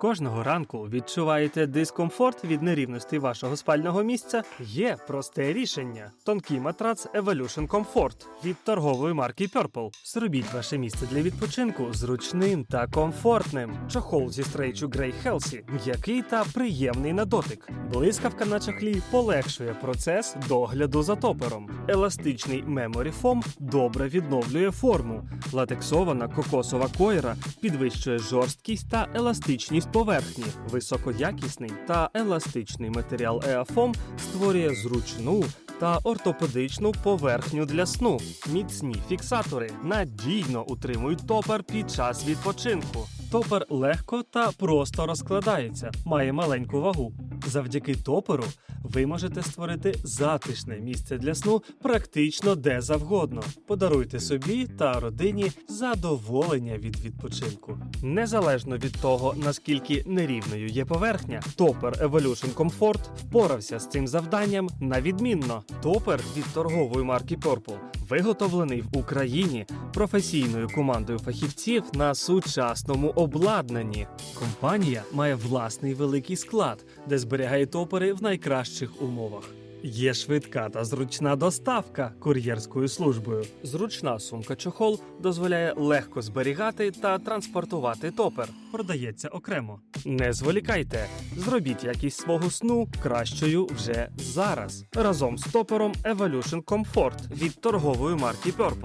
Кожного ранку відчуваєте дискомфорт від нерівності вашого спального місця? Є просте рішення: тонкий матрац Evolution Comfort від торгової марки Purple. Зробіть ваше місце для відпочинку зручним та комфортним. Чохол зі стрейчу Grey Healthy м'який та приємний на дотик. Блискавка на чохлі полегшує процес догляду за топером. Еластичний Memory Foam добре відновлює форму. Латексована кокосова койра підвищує жорсткість та еластичність поверхні. Високоякісний та еластичний матеріал Еафом створює зручну та ортопедичну поверхню для сну. Міцні фіксатори надійно утримують топер під час відпочинку. Топер легко та просто розкладається, має маленьку вагу. Завдяки топеру ви можете створити затишне місце для сну практично де завгодно. Подаруйте собі та родині задоволення від відпочинку. Незалежно від того, наскільки нерівною є поверхня, топер Evolution Comfort впорався з цим завданням на відмінно. Топер від торгової марки Purple виготовлений в Україні професійною командою фахівців на сучасному обладнанні. Компанія має власний великий склад, де зберігає топери в найкращих умовах. Є швидка та зручна доставка кур'єрською службою. Зручна сумка чохол дозволяє легко зберігати та транспортувати топер. Продається окремо. Не зволікайте, зробіть якість свого сну кращою вже зараз. Разом з топером Evolution Comfort від торгової марки Purple.